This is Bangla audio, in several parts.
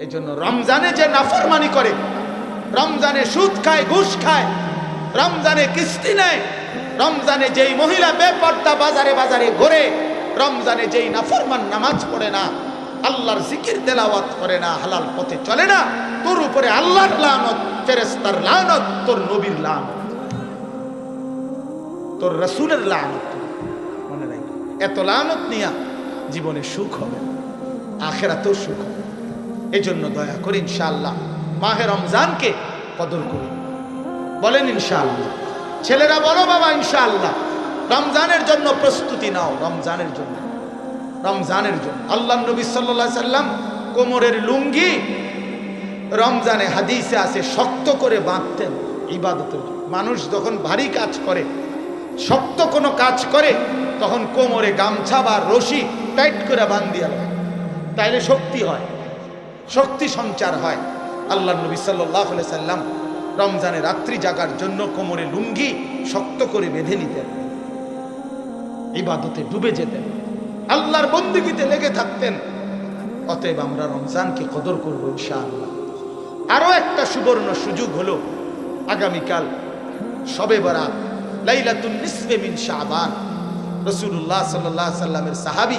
এই জন্য রমজানে যে নাফরমানি করে, রমজানে সুদ খায়, ঘুষ খায়, রমজানে কিস্তি নেয়, রমজানে যেই মহিলা বেপর্দা বাজারে বাজারে ঘোরে, রমজানে যেই নাফরমান নামাজ পড়ে না, আল্লাহর জিকির তেলাওয়াত করে না, হালাল পথে চলে না, তোর উপরে আল্লাহর লানত ফেরেস্তার লানত, তোর নবীর লানত। তোর রসুলের লানত। মনে নাই এত লানত নিয়া জীবনে সুখ হবে আখেরাতেও সুখ হবে এই জন্য দয়া করে ইনশাআল্লাহ মাহে রমজানকে কদর করুন। বলেন ইনশাআল্লাহ। ছেলেরা বলো বাবা ইনশাআল্লাহ, রমজানের জন্য প্রস্তুতি নাও, রমজানের জন্য। রমজানের জন্য। আল্লাহ নবী সাল্লাহ সাল্লাম কোমরের লুঙ্গি রমজানে হাদিসে আছে, শক্ত করে বাঁধতেন ইবাদতের মানুষ যখন ভারী কাজ করে, শক্ত কোনো কাজ করে, তখন কোমরে গামছা বা রশি টাইট করে বান্ধিয়া দেয়। তাইলে শক্তি হয়। শক্তি সঞ্চার হয়। আল্লাহ নবী সাল্লাহ সাল্লাম রমজানে রাত্রি জাগার জন্য কোমরে লুঙ্গি শক্ত করে বেঁধে নিতেন। ইবাদতে ডুবে যেতেন। আল্লাহর বন্দিগিতে লেগে থাকতেন। অতএব আমরা রমজানকে কদর করব ইনশাআল্লাহ। আরও একটা সুবর্ণ সুযোগ হলো আগামীকাল সবে বরা লাইলাতুন নিসফে মিন শাবান। রাসূলুল্লাহ সাল্লাল্লাহু আলাইহি সাল্লামের সাহাবী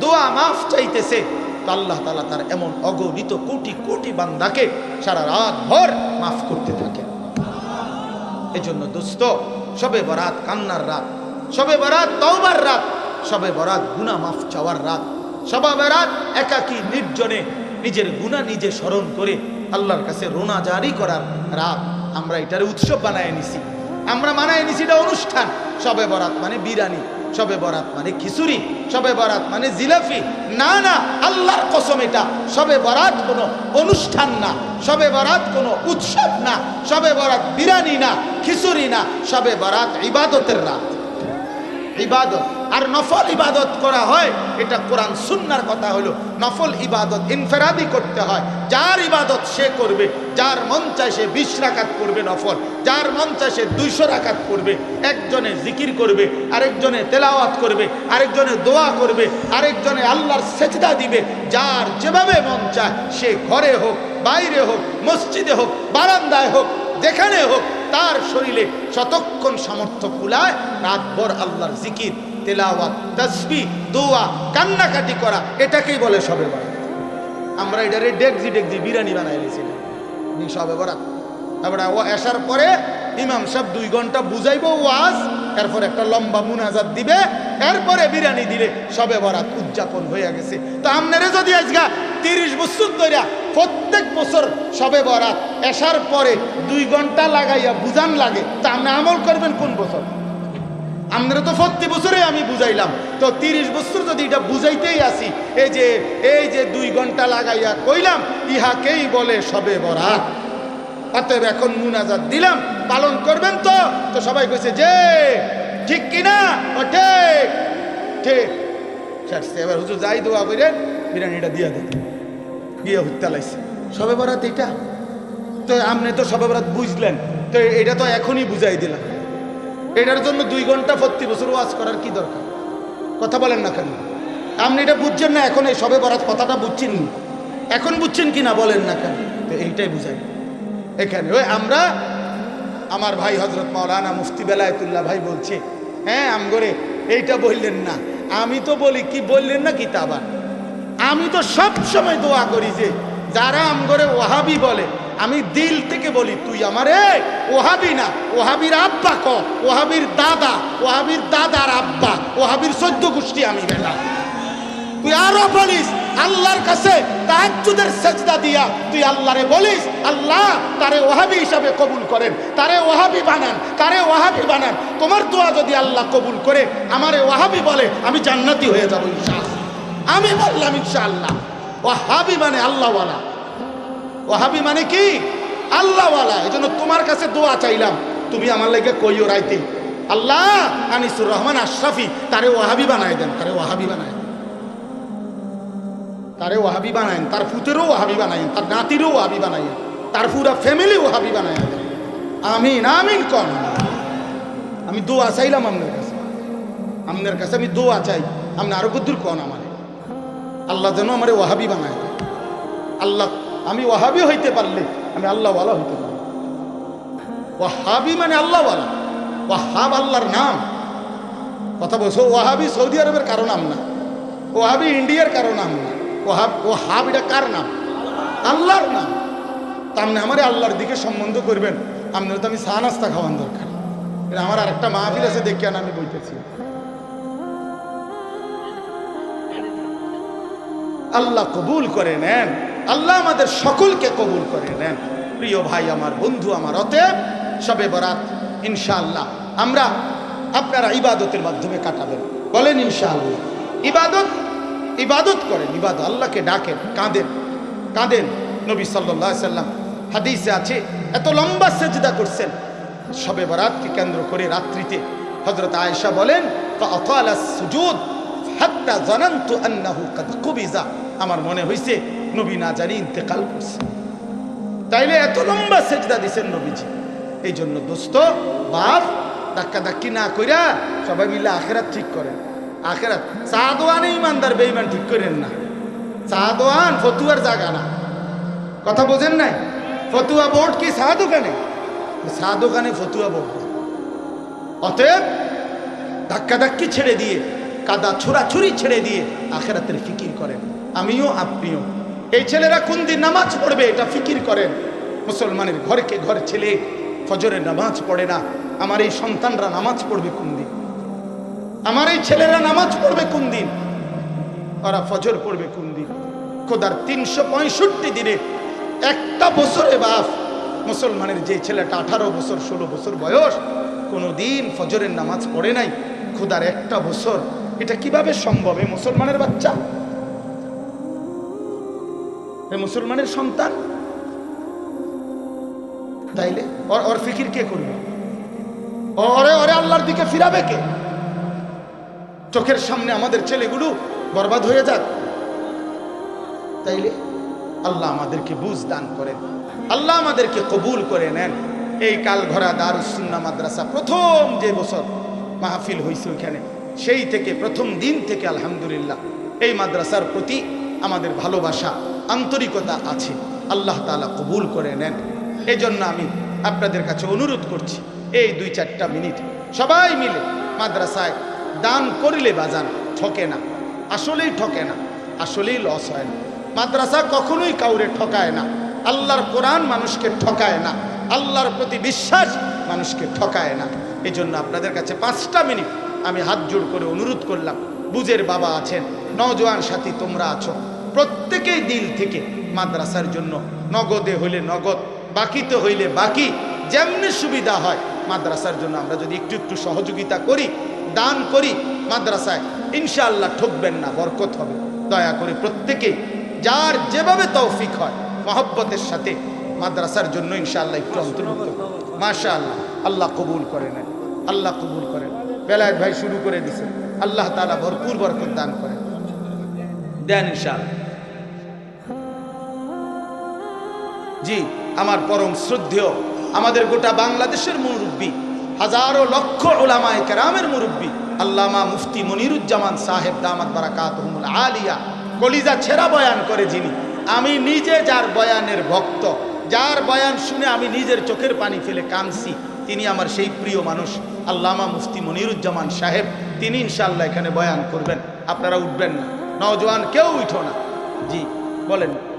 দোয়া মাফ চাইতেছে। আল্লাহ তালা তার এমন অগণিত কোটি কোটি বান্দাকে সারা রাত ভর মাফ করতে থাকেন এজন্য দোস্ত, সবে বরাত কান্নার রাত, সবে বরাত তওবার রাত, সবে বরাত গুনাহ মাফ চাওয়ার রাত, সবে বরাত একাকী নির্জনে নিজের গুনাহ নিজে স্মরণ করে আল্লাহর কাছে রোনা জারি করার রাত। আমরা এটার উৎসব বানায় নিছি। আমরা মানায় নিছি এটা অনুষ্ঠান। সবে বরাত মানে বিরানি, সবে বরাত মানে খিচুড়ি, সবে বরাত মানে জিলাফি না না, আল্লাহর কসম এটা। সবে বরাত কোনো অনুষ্ঠান না, সবে বরাত কোনো উৎসব না, সবে বরাত বিরানি না, খিচুড়ি না, সবে বরাত ইবাদতের রাত। ইবাদত। আর নফল ইবাদত করা হয়, এটা কোরআন সুন্নার কথা হলো। নফল ইবাদত ইনফেরাদি করতে হয়। যার ইবাদত সে করবে, যার মন চায় সে বিশ রাকাত করবে নফল, যার মন চায় সে দুইশো রাকাত করবে একজনে জিকির করবে, আরেকজনে তেলাওয়াত করবে, আরেকজনে দোয়া করবে, আরেকজনে আল্লাহর সেজদা দিবে। যার যেভাবে মন চায়, সে ঘরে হোক, বাইরে হোক, মসজিদে হোক, বারান্দায় হোক, যেখানে হোক, তার শরীরে শতক্ষণ সামর্থ্য কুলায়, রাতভর আল্লাহর জিকির। তেলাওয়াত, তসবি, দোয়া, কান্নাকাটি করা, এটাকেই বলে সবে বরাত। আমরা এটারে ডেকজি ডেকজি বিরিয়ানি বানাই নিয়েছিলাম সবে বরাত। তারপরে ও আসার পরে ইমাম সাহেব দুই ঘণ্টা বুঝাইবো ওয়াজ, এরপর একটা লম্বা মুনাজাত দিবে, এরপরে বিরিয়ানি দিলে সবে বরাত উদযাপন হয়ে গেছে। তো আপনারে যদি আজকা তিরিশ বছর ধরে প্রত্যেক বছর সবে বরাত আসার পরে দুই ঘণ্টা লাগাইয়া বুঝান লাগে, তা আপনি আমল করবেন কোন বছর? আমরা তো প্রতি বছরে আমি বুঝাইলাম। তো তিরিশ বছর যদি এটা বুঝাইতেই আসি, এই যে এই যে দুই ঘণ্টা লাগাইয়া কইলাম, ইহাকেই বলে সবে বরাত। অতএব এখন মুনাজাত দিলাম, পালন করবেন তো? তো সবাই কইছে, যে, ঠিক কিনা? ও, ঠিক। ঠিক। এবার হুজুর যাই দোয়া করে বিরিয়ানিটা দিয়া দেন। গিয়ে হত্যা লাইছে। সবে বরাত এটা তো আপনি তো সবে বরাত বুঝলেন, তো এটা তো এখনই বুঝাই দিলাম। এটার জন্য দুই ঘণ্টা প্রতি বছর ওয়াজ করার কি দরকার? কথা বলেন না কেন? আপনি এটা বুঝছেন না, এখন এই সবে বরাত কথাটা বুঝছেন এখন বুঝছেন কি না বলেন না কেন? তো এইটাই বুঝাই। এখানে ওই আমরা, আমার ভাই হজরত মৌলানা মুফতি বেলায়তুল্লাহ ভাই বলছে হ্যাঁ আমগরে এইটা বললেন না। আমি তো বলি, কি বললেন না কি তা আমি তো সব সময় দোয়া করি যে, যারা আমগরে ওহাবি বলে আমি দিল থেকে বলি, তুই আমারে ওহাবি না, ওহাবির আব্বা ক, ওহাবির দাদা, ওহাবির দাদার আব্বা, ওহাবির সদ্য গোষ্ঠী আমি বেটা। তুই আরও বলিস, আল্লাহর কাছে তাহাজ্জুদের সেজদা দিয়া তুই আল্লাহরে বলিস, আল্লাহ তারে ওহাবি হিসাবে কবুল করেন, তারে ওহাবি বানান, তারে ওহাবি বানান। তোমার দোয়া যদি আল্লাহ কবুল করে, আমারে ওহাবি বলে, আমি জান্নাতি হয়ে যাব ইনশাআল্লাহ। আমি বললাম ইনশাআল্লাহ, ওহাবি মানে আল্লাহওয়ালা। ওহাবি মানে কি? আল্লাহওয়ালা। এই জন্য তোমার কাছে দোয়া চাইলাম। তুমি আমার লেগে কইও রাইতে। আল্লাহ আনিসুর রহমান আশরাফি, তারে ওয়াহাবি বানায় দেন, তারে ওয়াহাবি বানায় তারে ওয়াহাবি বানায়েন তার ফুতেরও ওয়াহাবি বানায়েন তার নাতিরও ওয়াহাবি বানায়েন তার পুরা ফ্যামিলি ওয়াহাবি বানায় দেন। আমিন আমিন কন। আমি দোয়া চাইলাম আপনার কাছে। আপনার কাছে আমি দোয়া চাই। আপনি আরও কদ্দুর কন আমার। আল্লাহ যেন আমার ওয়াহাবি বানায় আল্লাহ আমি ওয়াহাবি হইতে পারলে আমি আল্লাহ আল্লাহওয়ালা হইতে পারব। ওয়াহাবি মানে আল্লাহওয়ালা। ওয়াহাব আল্লাহর নাম। কথা বলছো, ওয়াহাবি সৌদি আরবের কারও নাম না। ওয়াহাবি ইন্ডিয়ার কারও নাম না। ওহাব ওহাব এটা কার নাম? আল্লাহর নাম। তা আপনি আমার আল্লাহর দিকে সম্বন্ধ করবেন। আপনার তো আমি চা নাস্তা খাওয়ান দরকার। এটা আমার আরেকটা মাহফিল আছে, দেখে আমি বইতেছি। আল্লাহ কবুল করে নেন। আল্লাহ আমাদের সকলকে কবুল করে নেন। প্রিয় ভাই, আমার বন্ধু, আমার অতে সবে বরাত, ইনশাআল্লাহ। আমরা আপনারা ইবাদতের মাধ্যমে কাটাবেন। বলেন, ইনশাআল্লাহ। ইবাদত ইবাদত করেন ইবাদ আল্লাহকে ডাকেন, কাঁদেন কাঁদেন। নবী সাল্লাহ সাল্লাম হাদিসে আছে, এত লম্বা সেজদা করছেন। সবে বরাতকে কেন্দ্র করে রাত্রিতে হজরত আয়েশা বলেন সুজুদ কুবিজা। আমার মনে হয়েছে নবী না জানি ইন্তেকাল করছে। তাইলে এত লম্বা সেজদা দিছেন নবীজি। এই জন্য দোস্ত, বাপ ধাক্কা ধাক্কি না কইরা সবাই মিলে আখেরাত ঠিক করেন। আখেরাত, চা দোয়ানে ইমানদার বেইমান ঠিক করেন না। চা দোয়ান ফতুয়ার জায়গা না। কথা বোঝেন নাই? ফতুয়া বোর্ড কি চা দোকানে? চা দোকানে ফতুয়া বোর্ড অতএব ধাক্কা ধাক্কি ছেড়ে দিয়ে, কাদা ছোড়াছুরি ছেড়ে দিয়ে আখেরাতের ফিকির করেন। আমিও, আপনিও। এই ছেলেরা কোন দিন নামাজ পড়বে? এটা ফিকির করেন। মুসলমানের ঘরকে ঘর ছেলে, ফজরের নামাজ পড়ে না। আমার এই সন্তানরা নামাজ পড়বে কোন দিন? আমার এই ছেলেরা নামাজ পড়বে কোন দিন? ওরা ফজর পড়বে কোন দিন? খোদার তিনশো পঁয়ষট্টি দিনে একটা বছরে বাপ, মুসলমানের যে ছেলেটা আঠারো বছর, ষোলো বছর বয়স কোনো দিন ফজরের নামাজ পড়ে নাই। খোদার একটা বছর। এটা কীভাবে সম্ভব? এ মুসলমানের বাচ্চা। এ মুসলমানের সন্তান? তাইলে ওর ফিকির কে করবে? ওরে ওরে আল্লাহর দিকে ফিরাবে কে? চোখের সামনে আমাদের ছেলেগুলো বরবাদ হয়ে যাক। তাইলে আল্লাহ আমাদেরকে বুঝ দান করেন। আল্লাহ আমাদেরকে কবুল করে নেন। এই কাল ঘোরা দারুসুন্না মাদ্রাসা প্রথম যে বছর মাহফিল হয়েছে ওইখানে, সেই থেকে প্রথম দিন থেকে আলহামদুলিল্লাহ, এই মাদ্রাসার প্রতি আমাদের ভালোবাসা আন্তরিকতা আছে। আল্লাহ তাআলা কবুল করে নেন। এই জন্য আমি আপনাদের কাছে অনুরোধ করছি, এই দুই চারটা মিনিট সবাই মিলে মাদ্রাসায় দান করিলে বাজান, ঠকে না। আসলেই ঠকে না, আসলেই লস হয় না। মাদ্রাসা কখনোই কাউরে ঠকায় না। আল্লাহর কোরআন মানুষকে ঠকায় না। আল্লাহর প্রতি বিশ্বাস মানুষকে ঠকায় না। এই জন্য আপনাদের কাছে পাঁচটা মিনিট আমি হাত জোড় করে অনুরোধ করলাম। বুঝের বাবা আছেন নজওয়ান সাথী, তোমরা আছো। প্রত্যেকেই দিল থেকে মাদ্রাসার জন্য। নগদে হইলে নগদ, বাকিতে হইলে বাকি। যেমনি সুবিধা হয় মাদ্রাসার জন্য আমরা যদি একটু একটু সহযোগিতা করি, দান করি, মাদ্রাসায় ইনশাআল্লাহ ঠকবেন না, বরকত হবে। দয়া করে প্রত্যেকে যার যেভাবে তৌফিক হয়, মহব্বতের সাথে মাদ্রাসার জন্য ইনশাআল্লাহ একটু অন্তর্ভুক্ত মাশা আল্লাহ আল্লাহ কবুল করে নেন, আল্লাহ কবুল করেন বেলায় ভাই শুরু করে দিছেন আল্লাহ তালা ভরপুর বরকত দান করেন। দেন ইনশাআল্লাহ। জি, আমার পরম শ্রদ্ধেয়, আমাদের গোটা বাংলাদেশের মুরব্বী, হাজারো লক্ষ ওলামায় কেরামের মুরব্বী, আল্লামা মুফতি মনিরুজ্জামান সাহেব দামাত বারাকাতহুমুল আলিয়া, কলিজা ছেঁড়া বয়ান করে যিনি, আমি নিজে যার বয়ানের ভক্ত, যার বয়ান শুনে আমি নিজের চোখের পানি ফেলে কাঁদছি, তিনি আমার সেই প্রিয় মানুষ, আল্লামা মুফতি মনিরুজ্জামান সাহেব, তিনি ইনশাল্লাহ এখানে বয়ান করবেন, আপনারা উঠবেন না। নওজোয়ান কেউ উঠো না। জি, বলেন।